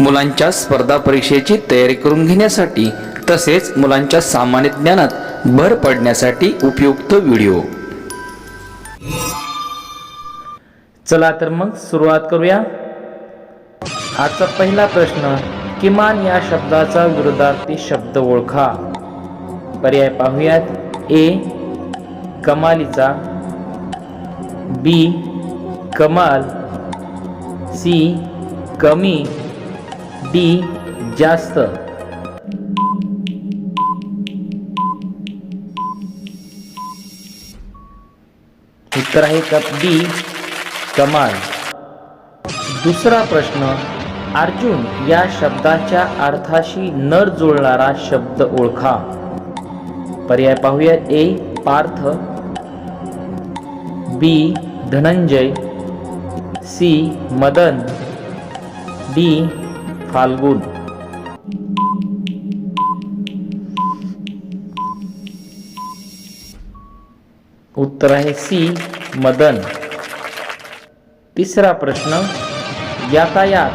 मुलांच्या स्पर्धा परीक्षेची तयारी करून घेण्यासाठी तसेच मुलांच्या सामान्य ज्ञानात भर पडण्यासाठी उपयुक्त व्हिडिओ. चला तर मग सुरुवात करूया. आजचा पहिला प्रश्न किमान या शब्दाचा विरोधार्थी शब्द ओळखा. पर्याय पाहूयात. ए कमालीचा. बी कमाल. सी कमी. डी जास्त. उत्तर आहे का? बी कमाल. दुसरा प्रश्न अर्जुन या शब्दाच्या अर्थाशी नर जुळणारा शब्द ओळखा. पर्याय पाहूया. A Parth. B Dhananjay. C Madan. D Falgun. उत्तर आहे सी मदन. तिसरा प्रश्न यातायात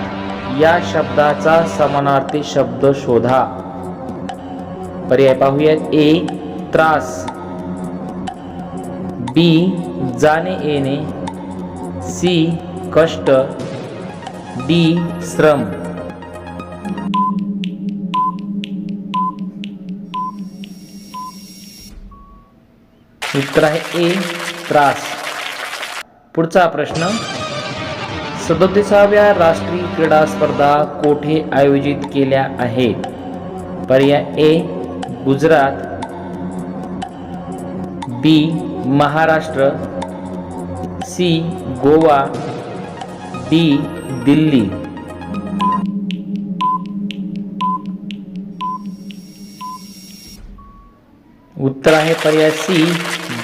या शब्दाचा समानार्थी शब्द शोधा. पर्याय पाहूयात ए त्रास. बी जाणे येणे. सी कष्ट. डी श्रम. उत्तर आहे ए त्रास. पुढचा प्रश्न. सदोतीसाव्या राष्ट्रीय क्रीडा स्पर्धा कोठे आयोजित केल्या आहेत? पर्याय A Gujarat. B Maharashtra. C Goa. D Delhi. उत्तर आहे पर्याय सी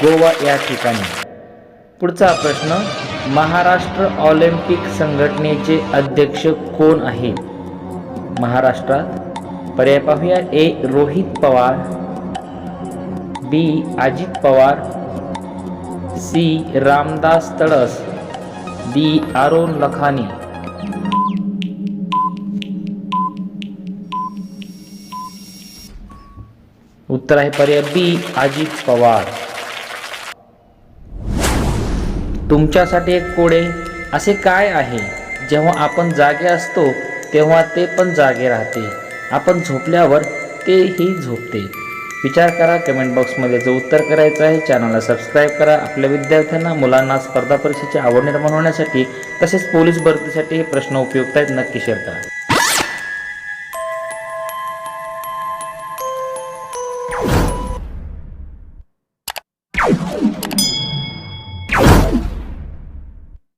गोवा या ठिकाणी. पुढचा प्रश्न महाराष्ट्र ऑलिम्पिक संघटनेचे अध्यक्ष कोण आहे? महाराष्ट्रात पर्याय पाहूया. A. Rohit Pawar B. Ajit Pawar C. Ramdas Tadas D. Aaron Lakhani. उत्तर आहे पर्याय बी. अजित पवार. तुमच्यासाठी एक कोडे. असे काय आहे? जेव्हा आपण जागे असतो तेव्हा ते पण जागे राहते. आपण झोपल्यावर तेही झोपते. विचार करा कमेंट बॉक्समध्ये जो उत्तर करायचं आहे चॅनलला सबस्क्राईब करा. आपल्या विद्यार्थ्यांना मुलांना स्पर्धा परीक्षेची आवड निर्माण होण्यासाठी तसेच पोलीस भरतीसाठी हे प्रश्न उपयुक्त आहेत नक्की शेअर करा.